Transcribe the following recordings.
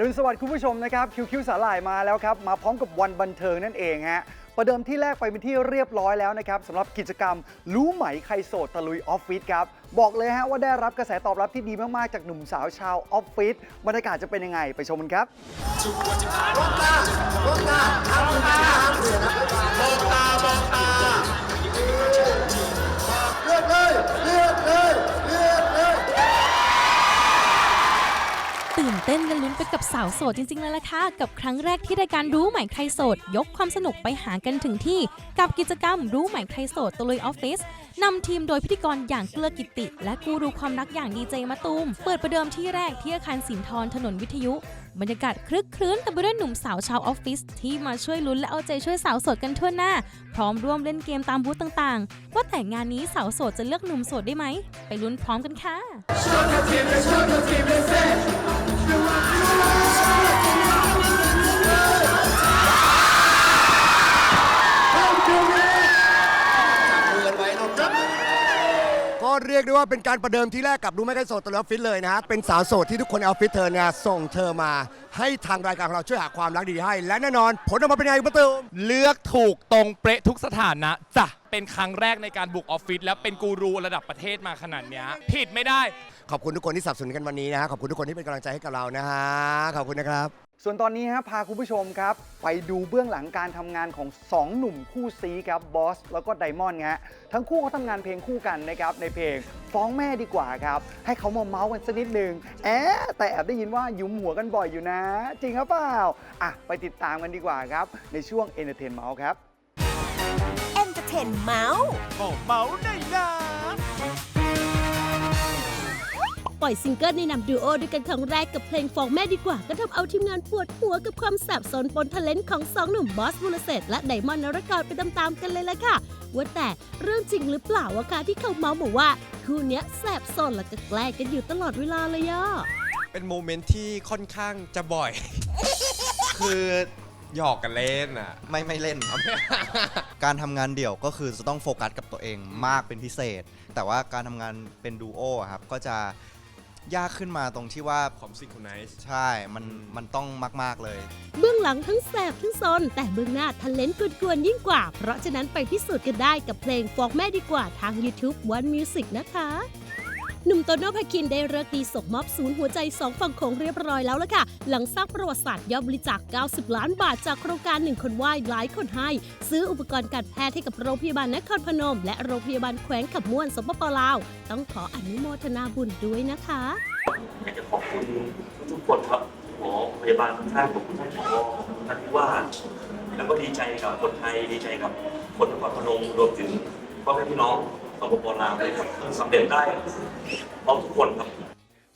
รุณสวัสดิ์คุณผู้ชมนะครับคิวคิวสาหร่ายมาแล้วครับ มาพร้อมกับวันบันเทิงนั่นเองฮะประเดิมที่แรกไปเป็นที่เรียบร้อยแล้วนะครับสำหรับกิจกรรม รู้ไหมใครโสดตะลุยออฟฟิศครับ บอกเลยฮะว่าได้รับกระแสตอบรับที่ดีมาก ๆ จากหนุ่มสาวชาวออฟฟิศบรรยากาศจะเป็นยังไงไปชมกันครับ นเต้นและลุ้นไปกับสาวโสดจริงๆเลยล่ะค่ะ กับครั้งแรกที่รายการรู้ใหม่ใครโสด ยกความสนุกไปหากันถึงที่ กับกิจกรรมรู้ใหม่ใครโสดตะลุยออฟฟิศนำทีมโดยพิธีกรอย่างเกลือกิติ และกูรูความรักอย่างดีเจมะตูม เปิดประเดิมที่แรกที่อาคารสินทรถนนวิทยุ บรรยากาศคลึกคลื้นเต็มไปด้วยหนุ่มสาวชาวออฟฟิศที่มาช่วยลุ้นและเอาใจช่วยสาวโสดกันทั่วหน้า พร้อมร่วมเล่นเกมตามบูธต่างๆ ว่าแต่งานนี้สาวโสดจะเลือกหนุ่มโสดได้ไหม ไปลุ้นพร้อมกันค่ะ รียกได้ว่าเป็นการประเดิมที่แรกกับรู้ไหมใครโสดตลออฟฟิศเลยนะฮะเป็นสาวโสดที่ทุกคนเอาฟิตเธอเนี่ยส่งเธอมา ให้ทางรายการของเราช่วยหาความรักดีๆให้ และแน่นอน ผลออกมาเป็นไงประตูมเลือกถูกตรงเป๊ะทุกสถานะจ้ะเป็นครั้งแรกในการบุกออฟฟิศแล้วเป็นกูรูระดับประเทศมาขนาดเนี้ยผิดไม่ได้ ขอบคุณทุกคนที่สนับสนุนกันวันนี้นะฮะขอบคุณทุกคนที่เป็นกำลังใจให้กับเรานะฮะขอบคุณนะครับ ส่วนตอนนี้ฮะพาคุณผู้ชมครับ ไปดูเบื้องหลังการทำงานของ 2 หนุ่มคู่ซีครับบอสแล้วก็ไดมอนด์ฮะทั้งคู่เขาทำงานเพลงคู่กันนะครับในเพลงฟ้องแม่ดีกว่าครับ ให้เขามาเมาส์กันสักนิดหนึ่งแอะแต่แอบได้ยินว่าหยุมหัวกันบ่อยอยู่นะ จริงหรือเปล่าอะไปติดตามกันดีกว่าครับ ในช่วง Entertain Mouse ครับเอนเตอร์เทนเมาส์ ปล่อยซิงเกิลในนำดูโอด้วยกันครั้งแรกกับเพลงฟ้องแม่ดีกว่า ก็ทำเอาทีมงานปวดหัวกับความแสบสนปนทะเลนของสองหนุ่มบอสบุลเศษและไดมอนด์นรกรไปตามๆกันเลยละค่ะ ว่าแต่เรื่องจริงหรือเปล่าวะคะที่เขาเมาส์บอกว่า คู่เนี้ยแสบสนแล้วก็แกล้งกันอยู่ตลอดเวลาเลยย่อเป็นโมเมนต์ที่ค่อนข้างจะบ่อย คือหยอกกันเล่นอะ ไม่ไม่เล่นครับ การทำงานเดี่ยวก็คือจะต้องโฟกัสกับตัวเองมากเป็นพิเศษ แต่ว่าการทำงานเป็นดูโออะครับก็จะ ยากขึ้นมาตรงที่ว่าความซิงโครไนซ์ใช่ มันมันต้องมาก ๆ เลย เบื้องหลังทั้งแสบทั้งซนแต่เบื้องหน้าทะเลนกวนๆยิ่งกว่า เพราะฉะนั้นไปพิสูจน์กันได้กับเพลงฟอกแม่ดีกว่าทาง YouTube One Music นะคะ หนุ่มโตโนภาคินได้เลิกดีส่งมอบศูนย์หัวใจสองฝั่งโขงเรียบร้อยแล้วล่ะค่ะ หลังสร้างประวัติศาสตร์ยอดบริจาค 90 ล้านบาทจากโครงการหนึ่งคนไหว้หลายคนให้ ซื้ออุปกรณ์การแพทย์ให้กับโรงพยาบาลนครพนม และโรงพยาบาลแขวงขับม่วนสปปลาว ต้องขออนุโมทนาบุญด้วยนะคะอยากจะขอบคุณทุกคนครับหมอพยาบาลทุกท่านขอบคุณท่านผอท่านผู้ว่า แล้วก็ดีใจกับคนไทยดีใจกับคนนครพนมรวมถึงพ่อแม่พี่น้อง สปปลาวเลยครับสำเร็จได้พร้อมทุกคนครับ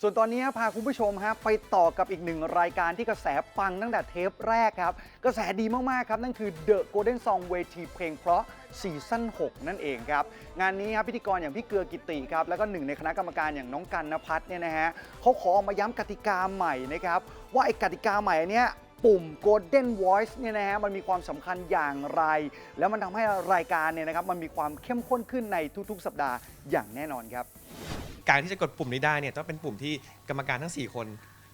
ส่วนตอนนี้พาคุณผู้ชมฮะไปต่อกับอีกหนึ่งรายการที่กระแสปังตั้งแต่เทปแรกครับ กระแสดีมากๆครับ นั่นคือ The Golden Song เวทีเพลงเพราะซีซั่น6 นั่นเองครับ งานนี้ครับพิธีกรอย่างพี่เกลือกิติครับ แล้วก็หนึ่งในคณะกรรมการอย่างน้องกันนภัทรเนี่ยนะฮะเขาขอออกมาย้ำกติกาใหม่นะครับ ว่าไอ้กติกาใหม่อันเนี้ย ปุ่ม Golden Voice เนี่ยนะฮะมันมีความสำคัญอย่างไร แล้วมันทำให้รายการเนี่ยนะครับมันมีความเข้มข้นขึ้นในทุกๆ สัปดาห์อย่างแน่นอนครับ การที่จะกดปุ่มนี้ได้เนี่ยต้องเป็นปุ่มที่กรรมการทั้ง 4 คน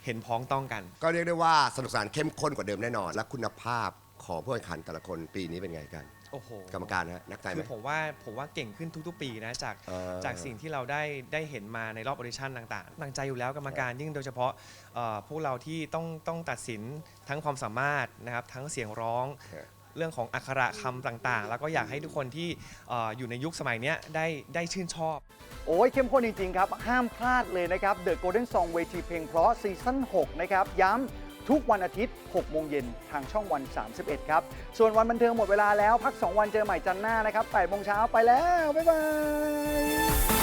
เห็นพ้องต้องกัน ก็เรียกได้ว่าสนุกสนานเข้มข้นกว่าเดิมแน่นอน และคุณภาพของผู้แข่งขันแต่ละคนปีนี้เป็นไงกัน โอ้โหกรรมการนะฮะนักใจไหคืม อผมว่าผมว่าเก่งขึ้นทุกๆ ปีนะจากเออจากสิ่งที่เราได้ได้เห็นมาในรอบออดิชั่นต่างๆตั้งใจอยู่แล้วกรรมการยิ่งโดยเฉพาะเอ่อพวกเราที่ต้องต้องตัดสินทั้งความสามารถนะครับทั้งเสียงร้องเรื่องของอักขระคำต่างๆ แล้วก็อยากให้ทุกคนที่เอ่ออยู่ในยุคสมัยเนี้ยได้ได้ชื่นชอบ โอ้ยเข้มข้นจริง ๆ ครับ ห้ามพลาดเลยนะครับ The Golden Song เวทีเพลงเพราะซีซั่น6นะครับ ย้ำ ทุกวันอาทิตย์ 6 โมงเย็นทางช่องวัน 31 ครับ ส่วนวันบันเทิงหมดเวลาแล้ว พัก 2 วันเจอใหม่จันทร์หน้านะครับ8โมงเช้าไปแล้ว บ๊ายบาย